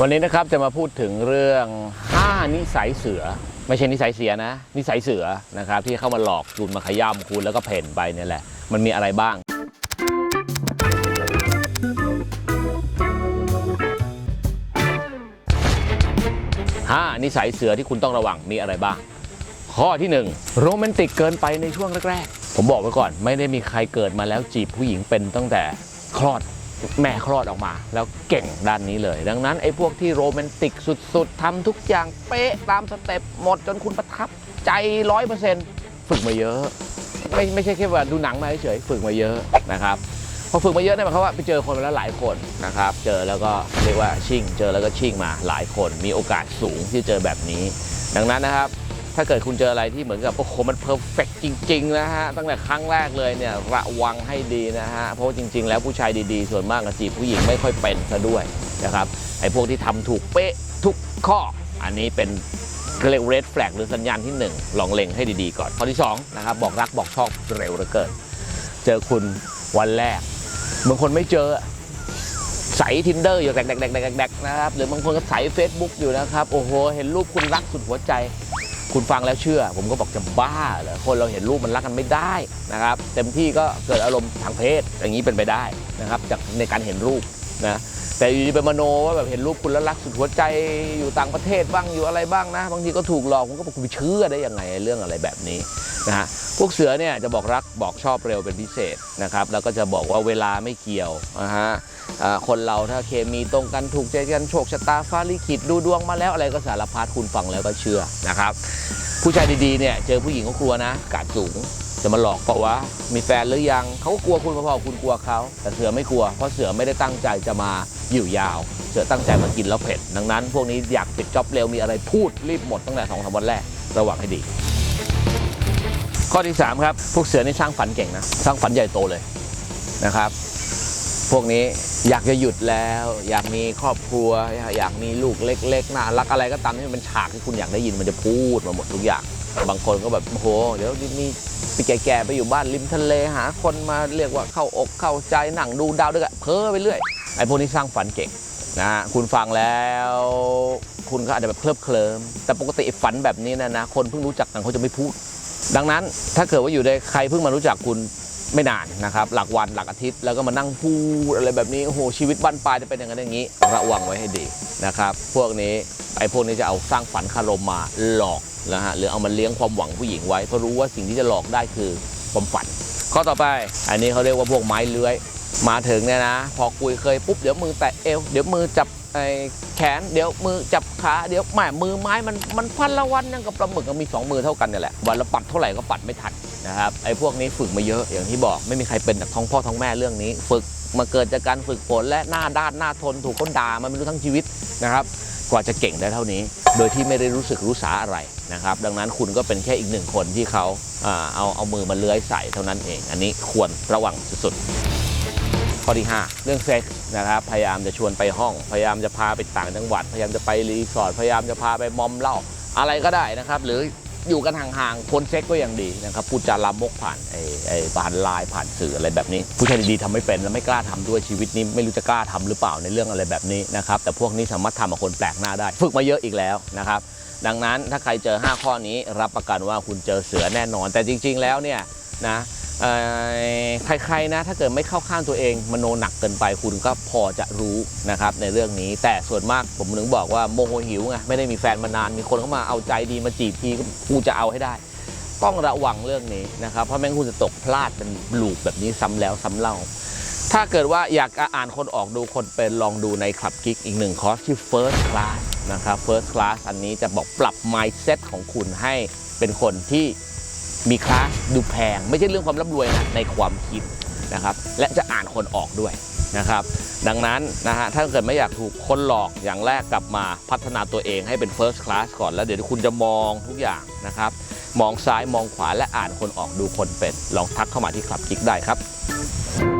วันนี้นะครับจะมาพูดถึงเรื่อง 5 นิสัยเสือ ไม่ใช่นิสัยเสียนะ นิสัยเสือนะครับที่เข้ามาหลอกคุณมาขย้ำคุณแล้วก็เพ่นไปเนี่ยแหละ มันมีอะไรบ้าง 5 นิสัยเสือที่คุณต้องระวังมีอะไรบ้าง ข้อที่ 1 โรแมนติกเกินไปในช่วงแรกๆ ผมบอกไว้ก่อน ไม่ได้มีใครเกิดมาแล้วจีบผู้หญิงเป็นตั้งแต่คลอด แม่คลอดออกมา แล้วเก่งด้านนี้เลย ดังนั้นไอ้พวกที่โรแมนติกสุดๆทำทุกอย่างเป๊ะตามสเต็ปหมดจนคุณประทับใจร้อยเปอร์เซ็นต์ฝึกมาเยอะ ไม่ไม่ใช่แค่ว่าดูหนังมาเฉยฝึกมาเยอะนะครับพอฝึกมาเยอะเนี่ยหมายความว่าไปเจอคนมาแล้วหลายคนนะครับ เจอแล้วก็เรียกว่าชิ่ง เจอแล้วก็ชิ่งมาหลายคน มีโอกาสสูงที่เจอแบบนี้ ดังนั้นนะครับ ถ้าเกิดคุณเจออะไรที่เหมือนกับ โอ้โห มันเพอร์เฟกจริง ๆ นะฮะ ตั้งแต่ครั้งแรกเลยเนี่ย ระวังให้ดีนะฮะ เพราะว่าจริง ๆ แล้วผู้ชายดีๆ ส่วนมากกับจีบผู้หญิงไม่ค่อยเป็นซะด้วยนะครับไอ้พวกที่ทำถูกเป๊ะทุกข้อ อันนี้เป็นเรียก red flag หรือสัญญาณที่ 1 ลองเล็งให้ดีๆ ก่อน ข้อที่2นะครับบอกรักบอกชอบเร็วเหลือเกิน เจอคุณวันแรกบางคนไม่เจอใส่ทินเดอร์อยู่แดกๆๆๆๆนะครับ หรือบางคนก็ใส่ Facebook อยู่นะครับ โอ้โห เห็นรูปคุณรักสุดหัวใจ คุณฟังแล้วเชื่อ ผมก็บอกจะบ้าเหรอคนเราเห็นรูปมันรักกันไม่ได้นะครับ เต็มที่ก็เกิดอารมณ์ทางเพศอย่างนี้เป็นไปได้นะครับจากในการเห็นรูป นะแต่อยู่ดีไปมโนว่าแบบเห็นรูปคุณแล้วรักสุดหัวใจอยู่ต่างประเทศบ้างอยู่อะไรบ้างนะ บางทีก็ถูกหลอกผมก็บอกคุณไปเชื่อได้ยังไงเรื่องอะไรแบบนี้นะฮะพวกเสือเนี่ยจะบอกรักบอกชอบเร็วเป็นพิเศษนะครับแล้วก็จะบอกว่าเวลาไม่เกี่ยวนะฮะคนเราถ้าเคมีตรงกันถูกใจกันโชคชะตาฟ้าลิขิตดูดวงมาแล้วอะไรก็สารพัดคุณฟังแล้วก็เชื่อนะครับผู้ชายดีๆเนี่ยเจอผู้หญิงก็กลัวนะกาดสูง จะมาหลอกเพราะว่ามีแฟนหรือยังเขาก็กลัวคุณพอๆคุณกลัวเขา แต่เสือไม่กลัว เพราะเสือไม่ได้ตั้งใจจะมาอยู่ยาว เสือตั้งใจมากินแล้วเผ็ด ดังนั้น พวกนี้อยากปิดจ็อบเร็ว มีอะไรพูดรีบหมดตั้งแต่สองสามวันแรก ระวังให้ดี ข้อที่สามครับ พวกเสือนี่สร้างฝันเก่งนะ สร้างฝันใหญ่โตเลยนะครับ พวกนี้อยากจะหยุดแล้ว อยากมีครอบครัว อยากมีลูกเล็กๆน่ารักอะไรก็ตามที่มันเป็นฉากที่คุณอยากได้ยินมันจะพูดมาหมดทุกอย่าง บางคนก็แบบโอ้โห เดี๋ยวมีไปแก่ๆไปอยู่บ้านริมทะเลหาคนมาเรียกว่าเข้าอกเข้าใจหนังดูดาวด้วยกันเพ้อไปเรื่อยไอ้พวกนี้สร้างฝันเก่งนะฮะคุณฟังแล้ว คุณก็อาจจะแบบเคลิบเคลิ้มแต่ปกติฝันแบบนี้นะนะคนเพิ่งรู้จักกันเขาจะไม่พูด ดังนั้นถ้าเกิดว่าอยู่ในใครเพิ่งมารู้จักคุณไม่นานนะครับหลักวันหลักอาทิตย์แล้วก็มานั่งพูดอะไรแบบนี้โอ้โหชีวิตบ้านปลายจะเป็นอย่างนั้นอย่างนี้ ระวังไว้ให้ดีนะครับ พวกนี้ไอ้พวกนี้จะเอาสร้างฝันคารมมาหลอก นะฮะหรือเอามาเลี้ยงความหวังผู้หญิงไว้เพราะรู้ว่าสิ่งที่จะหลอกได้คือความฝัน ข้อต่อไป อันนี้เขาเรียกว่าพวกไม้เลื้อย มาถึงเนี่ยนะ พอคุยเคยปุ๊บเดี๋ยวมือแตะเอวเดี๋ยวมือจับไอ้แขนเดี๋ยวมือจับขาเดี๋ยวแหมมือไม้มันมันพันละวันยังกับปลาหมึกมันมีสองมือเท่ากันเนี่ยแหละวันละปัดเท่าไหร่ก็ปัดไม่ทันนะครับไอ้พวกนี้ฝึกมาเยอะอย่างที่บอกไม่มีใครเป็นจากท้องพ่อท้องแม่เรื่องนี้ ฝึกมาเกิดจากการฝึกฝนและหน้าด้านหน้าทนถูกเขาด่ามาไม่รู้ทั้งชีวิตนะครับ ว่าจะเก่งได้เท่านี้ โดยที่ไม่ได้รู้สึกรู้สาอะไรนะครับ ดังนั้นคุณก็เป็นแค่อีกหนึ่งคนที่เขาอ่าเอาเอามือมาเลื้อยใส่เท่านั้นเอง อันนี้ควรระวังสุดๆข้อที่ 5 เรื่องเซ็กส์นะครับ พยายามจะชวนไปห้อง พยายามจะพาไปต่างจังหวัด พยายามจะไปรีสอร์ท พยายามจะพาไปมอมเหล้าอะไรก็ได้นะครับ หรือ อยู่กันห่างๆคนเซ็กก็ยังดีนะครับพูดจาลามกผ่านไอ้ไอ้ผ่านไลน์ผ่านสื่ออะไรแบบนี้ ผู้ชายดีๆทำไม่เป็นและไม่กล้าทำด้วยชีวิตนี้ไม่รู้จะกล้าทำหรือเปล่าในเรื่องอะไรแบบนี้นะครับแต่พวกนี้สามารถทำกับคนแปลกหน้าได้ ฝึกมาเยอะอีกแล้วนะครับดังนั้นถ้าใครเจอ 5 ข้อนี้รับประกันว่าคุณเจอเสือแน่นอน แต่จริง ๆ แล้วเนี่ยนะ ใครๆนะถ้าเกิดไม่เข้าข้างตัวเองมโนหนักเกินไปคุณก็พอจะรู้นะครับในเรื่องนี้ แต่ส่วนมากผมถึงบอกว่าโมโหหิวไงไม่ได้มีแฟนมานานมีคนเข้ามาเอาใจดีมาจีบทีก็กูจะเอาให้ได้ ต้องระวังเรื่องนี้นะครับเพราะแม่งคุณจะตกพลาดเป็นลูปแบบนี้ซ้ำแล้วซ้ำเล่า ถ้าเกิดว่าอยากอ่านคนออกดูคนเป็นลองดูในคลับกิ๊กอีกหนึ่งคอร์สที่ First Class นะครับ First Class อันนี้จะบอกปรับ mindset ของคุณให้เป็นคนที่ มีคลาสดูแพง ไม่ใช่เรื่องความร่ำรวยนะในความคิดนะครับและจะอ่านคนออกด้วยนะครับ ดังนั้นนะฮะถ้าเกิดไม่อยากถูกคนหลอกอย่างแรกกลับมาพัฒนาตัวเองให้เป็น First Class ก่อนแล้วเดี๋ยวคุณจะมองทุกอย่างนะครับ มองซ้ายมองขวาและอ่านคนออกดูคนเป็น ลองทักเข้ามาที่คลับกิ๊กได้ครับ